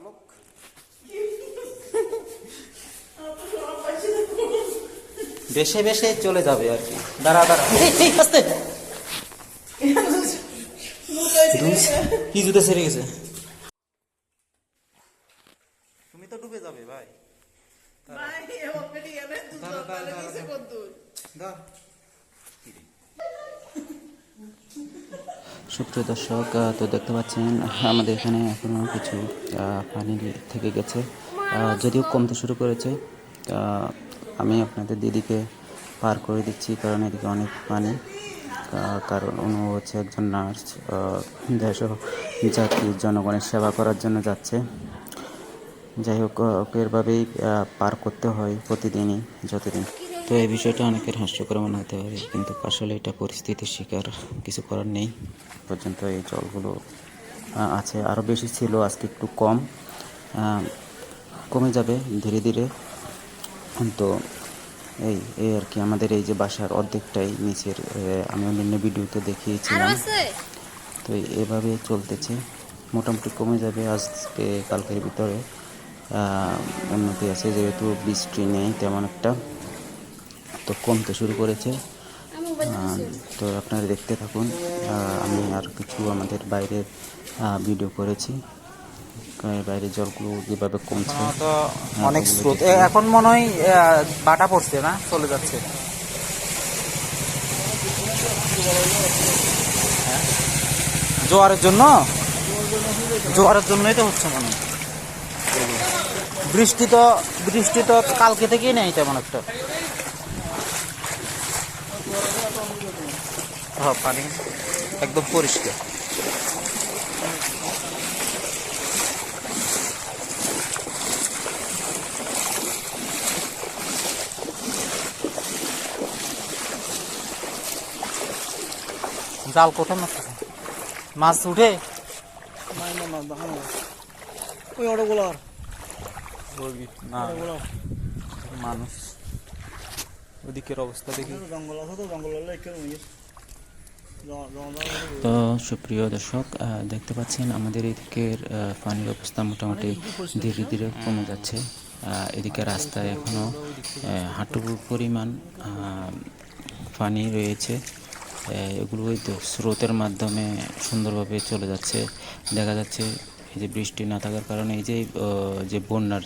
लोग বেশে বেশে চলে যাবে আর কি। দাঁড়া দাঁড়া। এই, এই, আস্তে। কি জুতো সেরে গেছে? তুমি তো ডুবে যাবে ভাই। দাঁড়া, দাঁড়া, দাঁড়া, দাঁড়া। সুপ্রিয় দর্শক তো দেখতে পাচ্ছেন, আমাদের এখানে এখনও কিছু পানি থেকে গেছে। যদিও কমতে শুরু করেছে আমি আপনাদের দিদিকে পার করে দিচ্ছি, কারণ এদিকে অনেক পানি। কারণ উনি হচ্ছে একজন নার্স দেশ জাতির জনগণের সেবা করার জন্য যাচ্ছে। যাই হোক এভাবেই পার করতে হয় প্রতিদিনই, যতদিন তো এই বিষয়টা অনেকের হাস্যকর মনে হতে পারে কিন্তু আসলে এটা পরিস্থিতির শিকার কিছু করার নেই। পর্যন্ত এই জলগুলো আছে। আরও বেশি ছিল আজকে একটু কম। কমে যাবে ধীরে ধীরে। তো এই এই আর কি আমাদের এই যে বাসার অর্ধেকটাই নিচের আমি অন্যান্য ভিডিওতে দেখিয়েছিলাম। তো এভাবে চলতেছে। মোটামুটি কমে যাবে আজকে কালকের ভিতরে। উন্নতি আছে যেহেতু বৃষ্টি নেই তেমন একটা। তো কমতে শুরু করেছে। তো আপনারা দেখতে থাকুন। আমি আর কিছু আমাদের বাইরের ভিডিও করেছি। আহ, বাইরের জলগুলো যেভাবে কমছে তো অনেক স্রোত। এখন মনে হয় বাটা পড়ছে না? চলে যাচ্ছে। হ্যাঁ? জোয়ারের জন্য? জোয়ারের জন্যই তো হচ্ছে মনে হয়। বৃষ্টি তো বৃষ্টি তো কালকে থেকেই নেই তেমন একটা। হ্যাঁ পানি একদম পরিষ্কার। জাল কোথায় মারতেছে মাছ উঠে? ওই অটোগুলার মানুষ। ওদিকের অবস্থা দেখি। জঙ্গল আছে তো জঙ্গল তো সুপ্রিয় দর্শক দেখতে পাচ্ছেন আমাদের এদিকের পানির অবস্থা মোটামুটি ধীরে ধীরে কমে যাচ্ছে। এদিকে রাস্তায় এখনও হাঁটু পরিমাণ পানি রয়েছে। এগুলো স্রোতের মাধ্যমে সুন্দরভাবে চলে যাচ্ছে। দেখা যাচ্ছে এই যে বৃষ্টি না থাকার কারণে এই যে যে বন্যার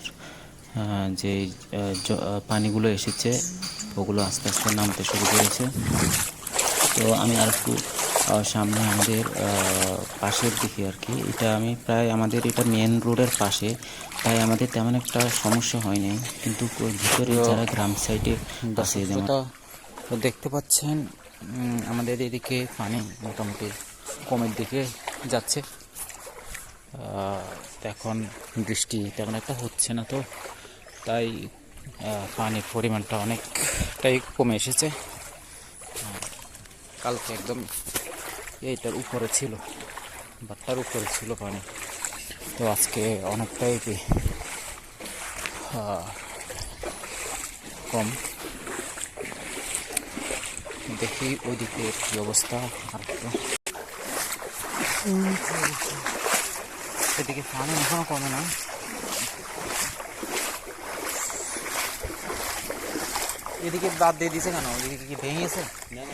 যে পানিগুলো এসেছে, ওগুলো আস্তে আস্তে নামতে শুরু করেছে। তো আমি আর একটু সামনে আমাদের পাশের দিকে আর কি। এটা আমি প্রায় আমাদের এটা মেন রোডের পাশে। তাই আমাদের তেমন একটা সমস্যা হয়নি। কিন্তু ভিতরে যারা গ্রাম সাইডে আছে যেমন তো দেখতে পাচ্ছেন আমাদের এদিকে পানি মোটামুটি কমের দিকে যাচ্ছে। এখন বৃষ্টি তেমন একটা হচ্ছে না তো। তাই পানির পরিমাণটা অনেকটাই কমে এসেছে। কালকে একদম এইটার উপরে ছিল বাট্টার উপরে ছিল পানি। তো আজকে অনেকটাই কি, কম। দেখি ওইদিকে কি অবস্থা আর এদিকে পানি এখনও কমে না এদিকে দাঁত দিয়ে দিছে কেন? এদিকে কি ভেঙেছে? গেছে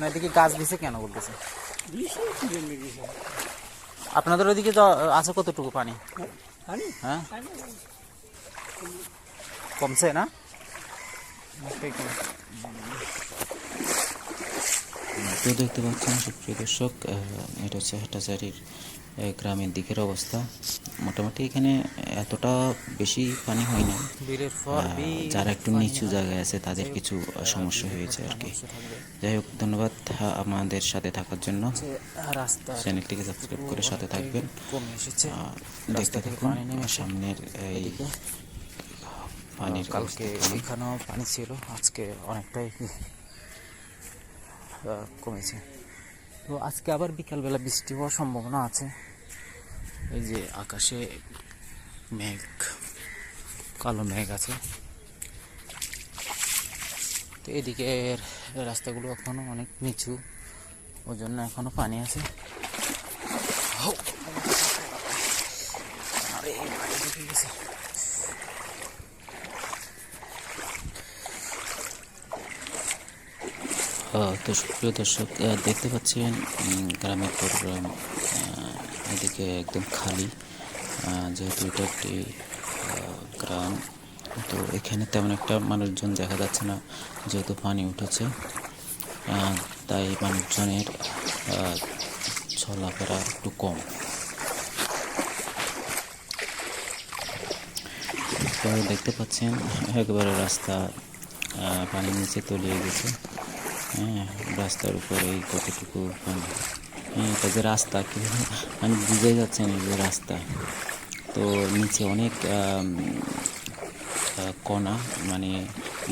না এদিকে গাছ দিছে কেন বলতেছে? আপনাদের ওইদিকে আছে কতটুকু পানি? হ্যাঁ? কমছে না? তো দেখতে পাচ্ছেন সুপ্রিয় দর্শক এটা হচ্ছে হাটাচারির আহ, গ্রামের দিকের অবস্থা। মোটামুটি এখানে এতটা বেশি পানি হয় না। যারা একটু নিচু জায়গায় আছে তাদের কিছু সমস্যা হয়েছে আর কি। যাই হোক ধন্যবাদ আমাদের সাথে থাকার জন্য। চ্যানেলটিকে সাবস্ক্রাইব করে সাথে থাকবেন। দেখতে থেকে থাকুন সামনের এই পানির কালকে এখানেও পানি ছিল আজকে অনেকটাই কমেছে। তো আজকে আবার বিকালবেলা বৃষ্টি হওয়ার সম্ভাবনা আছে। এই যে আকাশে মেঘ, কালো মেঘ আছে। তো এদিকের রাস্তাগুলো এখনও অনেক নিচু ওই জন্য এখনও পানি আছে। তো সুপ্রিয় দর্শক দেখতে পাচ্ছেন গ্রামের প্রোগ্রাম এদিকে একদম খালি যেহেতু এটা একটি গ্রাম, তো এখানে তেমন একটা মানুষজন দেখা যাচ্ছে না যেহেতু পানি উঠেছে। তাই মানুষজনের চলাফেরা একটু কম। দেখতে পাচ্ছেন, একেবারে রাস্তা পানির নিচে তলিয়ে গেছে। হ্যাঁ রাস্তার উপরে কতটুকু পানি। এটা যে রাস্তা কি মানে বুঝে যাচ্ছে না যে রাস্তা। তো নিচে অনেক কণা মানে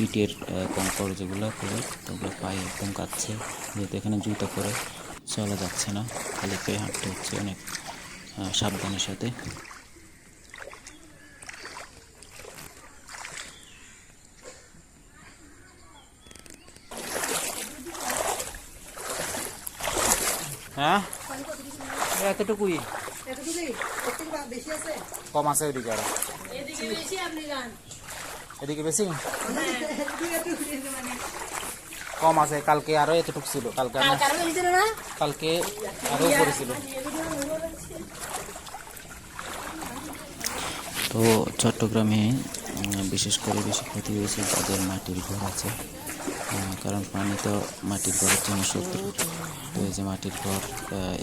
ইটের কঙ্কর যেগুলো করে ওগুলো পায়ে একদম কাটছে যেহেতু এখানে জুতো করে চলা যাচ্ছে না। খালি পেয়ে হাঁটতে হচ্ছে অনেক সাবধানের সাথে। হ্যাঁ? এতটুকুই? কম আছে ওইদিকে আরও। এদিকে বেশি? কম আছে কালকে আরও এতটুকু ছিল। কালকে কালকে আরও উপরে তো চট্টগ্রামে বিশেষ করে বেশি ক্ষতি হয়েছে যাদের মাটির ঘর আছে। কারণ পানি তো মাটির ঘরের জন্য শত্রু তো এই যে মাটির ঘর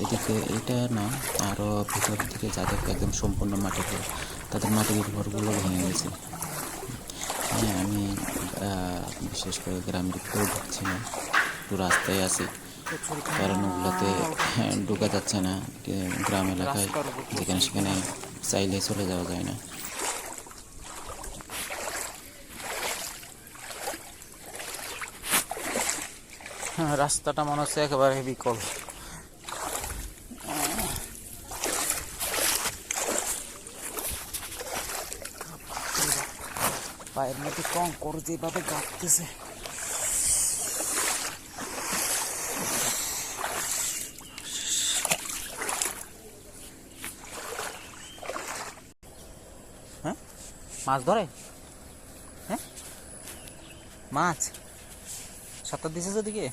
এদিকে এটা না আরও ভিতর থেকে যাদের একদম সম্পূর্ণ মাটির ঘর, তাদের মাটির ঘরগুলো ভেঙে গেছে। হ্যাঁ আমি বিশেষ করে গ্রামের ভিতরে ঢুকছি না, একটু রাস্তায় আছি। কারণ ওগুলোতে ঢোকা যাচ্ছে না গ্রাম এলাকায়, যেখানে সেখানে চাইলে চলে যাওয়া যায় না। রাস্তাটা মনে হচ্ছে একেবারে বিকল। পায়ের মধ্যে কঙ্কর যেভাবে কাঁপতেছে হ্যাঁ? মাছ ধরে? হ্যাঁ? মাছ? সাঁতার দিছে ওদিকে?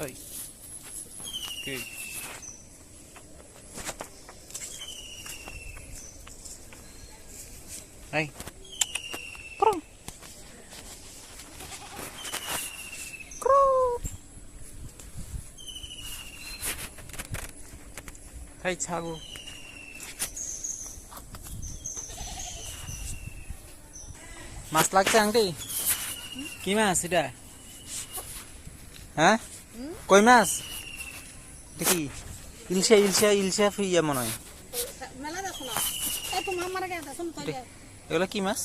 এই কি এই ক্রু ক্রু এই ছাগল মাছ লাগছে আংটি কি মাছ এটা? হ্যাঁ? কই মাছ? দেখি ইলশা ইলশা ইলশা ফিয়া মনে হয়। এগুলো কি মাছ?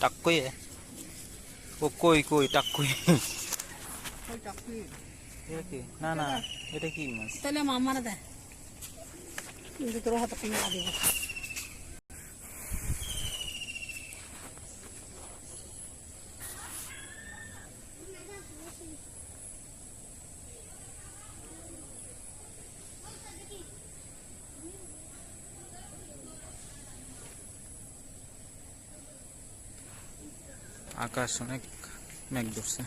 টাক্কই ও কই কই কি? না না এটা কি মাছ? তাহলে মামার দে। কিন্তু তোর হাতে কিনে দিব আকাশ অনেক মেঘ ধরছে।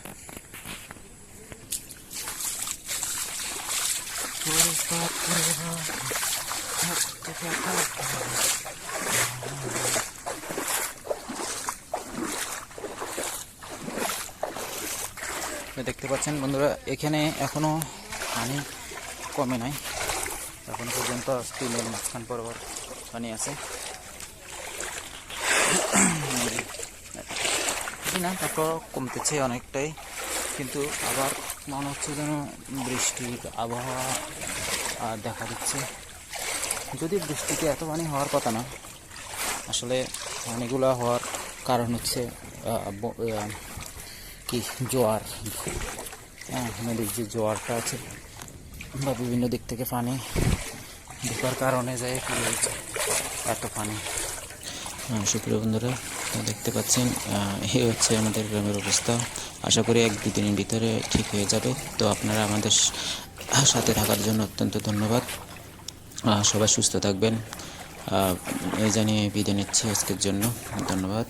দেখতে পাচ্ছেন বন্ধুরা, এখানে এখনও পানি কমে নাই। এখন পর্যন্ত স্টিলের মাঝখান বরাবর পানি আছে। বেশি না তারপর কমতেছে অনেকটাই। কিন্তু আবার মনে হচ্ছে যেন বৃষ্টির আবহাওয়া দেখা দিচ্ছে। যদি বৃষ্টিতে এত পানি হওয়ার কথা না আসলে পানিগুলো হওয়ার কারণ হচ্ছে কি জোয়ার। হ্যাঁ নদীর যে জোয়ারটা আছে বা বিভিন্ন দিক থেকে পানি ঢোকার কারণে যায় এত পানি। আহ, সুপ্রিয় বন্ধুরা দেখতে পাচ্ছেন এই হচ্ছে আমাদের গ্রামের অবস্থা। আশা করি এক দু দিনের ভিতরে ঠিক হয়ে যাবে। তো আপনারা আমাদের সাথে থাকার জন্য অত্যন্ত ধন্যবাদ। সবাই সুস্থ থাকবেন। এই জানিয়ে বিদায় নিচ্ছি আজকের জন্য। ধন্যবাদ।